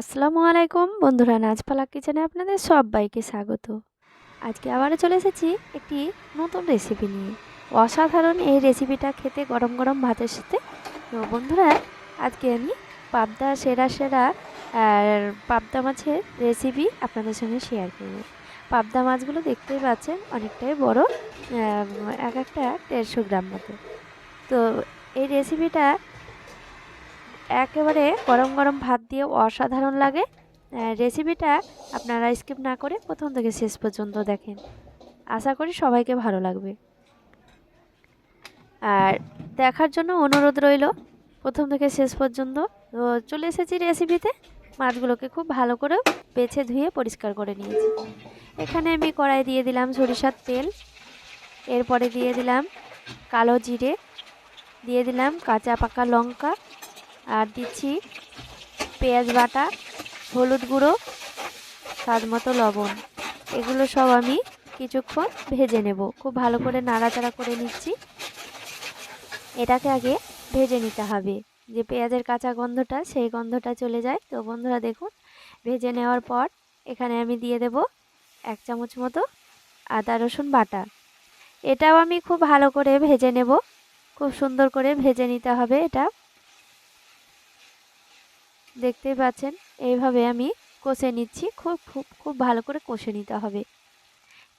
আসসালামু আলাইকুম। বন্ধুরা নাজপালা কিচেনে আপনাদের সবাইকে স্বাগত। আজকে আবারও চলে এসেছি একটি নতুন রেসিপি নিয়ে। অসাধারণ এই রেসিপিটা খেতে গরম গরম ভাতের সাথে। তো বন্ধুরা, আজকে আমি পাবদা সেরা সেরা পাবদা মাছের রেসিপি আপনাদের সঙ্গে শেয়ার করব। পাবদা মাছগুলো দেখতেই পাচ্ছেন, অনেকটাই বড় এক একটা দেড়শো গ্রাম মতো। তো এই রেসিপিটা একেবারে গরম গরম ভাত দিয়ে অসাধারণ লাগে। রেসিপিটা আপনারা স্কিপ না করে প্রথম থেকে শেষ পর্যন্ত দেখেন। আশা করি সবাইকে ভালো লাগবে। আর দেখার জন্য অনুরোধ রইল প্রথম থেকে শেষ পর্যন্ত। তো চলে এসেছি রেসিপিতে মাছগুলোকে খুব ভালো করে বেছে ধুয়ে পরিষ্কার করে নিয়েছি। এখানে আমি কড়াই দিয়ে দিলাম সরিষার তেল। এরপরে দিয়ে দিলাম কালো জিরে। দিয়ে দিলাম কাঁচা পাকা লঙ্কা। আর দিচ্ছি পেঁয়াজ বাটা, হলুদ গুঁড়ো, স্বাদ মতো লবণ। এগুলো সব আমি কিছুক্ষণ ভেজে নেব। খুব ভালো করে নাড়াচাড়া করে নিচ্ছি। এটাকে আগে ভেজে নিতে হবে। যে পেঁয়াজের কাঁচা গন্ধটা, সেই গন্ধটা চলে যায়। তো বন্ধুরা দেখুন, ভেজে নেওয়ার পর এখানে আমি দিয়ে দেব এক চামচ মতো আদা, রসুন বাটা। এটাও আমি খুব ভালো করে ভেজে নেব। খুব সুন্দর করে ভেজে নিতে হবে এটা। দেখতেই পাচ্ছেন, এইভাবে আমি কষে নিচ্ছি। খুব খুব খুব ভালো করে কষে নিতে হবে।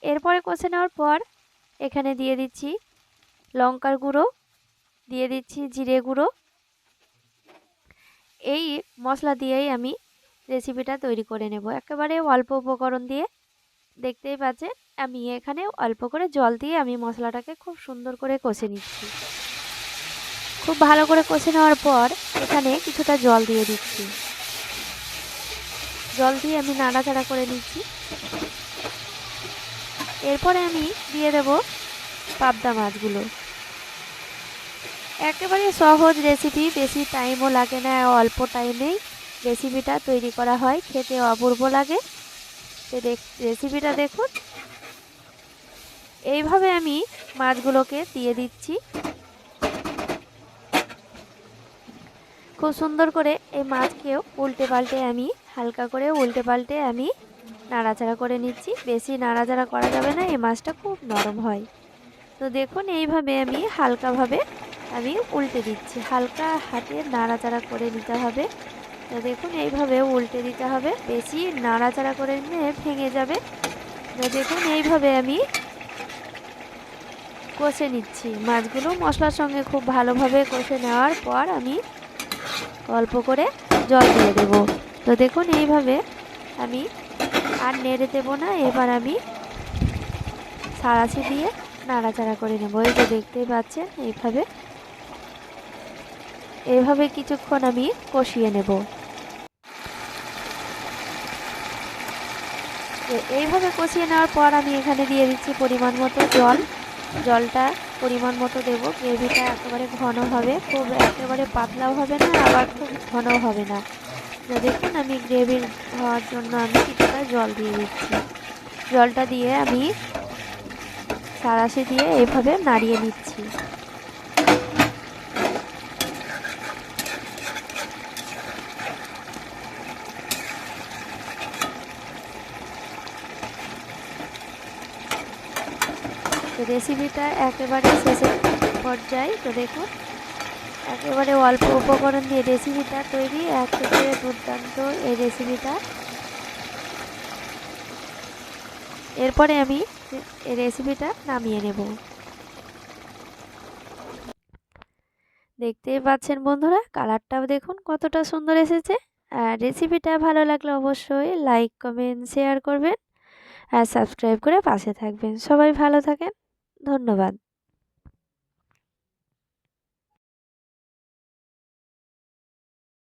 এরপরে কষে নেওয়ার পর এখানে দিয়ে দিচ্ছি লঙ্কার গুঁড়ো, দিয়ে দিচ্ছি জিরে গুঁড়ো। এই মশলা দিয়েই আমি রেসিপিটা তৈরি করে নেব। একেবারে অল্প উপকরণ দিয়ে দেখতেই পাচ্ছেন, আমি এখানে অল্প করে জল দিয়ে আমি মশলাটাকে খুব সুন্দর করে কষে নিচ্ছি। খুব ভালো করে কষে নেওয়ার পর এখানে কিছুটা জল দিয়ে দিচ্ছি। জল দিয়ে আমি নাড়াচাড়া করে নিচ্ছি। এরপরে আমি দিয়ে দেব পাবদা মাছগুলো। একেবারে সহজ রেসিপি, বেশি টাইমও লাগে না, অল্প টাইমেই রেসিপিটা তৈরি করা হয়, খেতে অপূর্ব লাগে। রেসিপিটা দেখুন। এইভাবে আমি মাছগুলোকে দিয়ে দিচ্ছি। খুব সুন্দর করে এই মাছকেও উল্টে পাল্টে আমি হালকা করে উল্টে পাল্টে আমি নাড়াচাড়া করে নিচ্ছি। বেশি নাড়াচাড়া করা যাবে না, এই মাছটা খুব নরম হয়। তো দেখুন, এইভাবে আমি হালকাভাবে আমি উল্টে দিচ্ছি। হালকা হাতে নাড়াচাড়া করে নিতে হবে। তো দেখুন, এইভাবে উল্টে দিতে হবে। বেশি নাড়াচাড়া করে নিয়ে ভেঙে যাবে। তো দেখুন, এইভাবে আমি কষে নিচ্ছি। মাছগুলো মশলার সঙ্গে খুব ভালোভাবে কষে নেওয়ার পর আমি অল্প করে জল দিয়ে দেব। তো দেখুন, এইভাবে আমি আর নেড়ে দেব না, এবার আমি সারাশি দিয়ে নাড়াচাড়া করে নেব। এই যে দেখতেই পাচ্ছেন, এইভাবে এইভাবে কিছুক্ষণ আমি কষিয়ে নেব। এইভাবে কষিয়ে নেওয়ার পর আমি এখানে দিয়ে দিচ্ছি পরিমাণ মতো জল। জলটা পরিমাণ মতো দেবো। গ্রেভিটা একেবারে ঘন হবে। খুব একেবারে পাতলাও হবে না, আবার খুব ঘনও হবে না। তো দেখুন, আমি গ্রেভির হওয়ার জন্য আমি কিছুটা জল দিয়ে দিচ্ছি। জলটা দিয়ে আমি সারাশি দিয়ে এভাবে নাড়িয়ে নিচ্ছি। তো রেসিপিটা একেবারে শেষের পর্যায়ে, তো দেখুন, একেবারে অল্প উপকরণ দিয়ে রেসিপিটা তৈরি একেবারে দুর্দান্ত এই রেসিপিটা এরপরে আমি এই রেসিপিটা নামিয়ে নেব। দেখতেই পাচ্ছেন বন্ধুরা, কালারটাও দেখুন কতটা সুন্দর এসেছে। আর রেসিপিটা ভালো লাগলে অবশ্যই লাইক কমেন্ট শেয়ার করবেন। আর সাবস্ক্রাইব করে পাশে থাকবেন। সবাই ভালো থাকেন। ধন্যবাদ।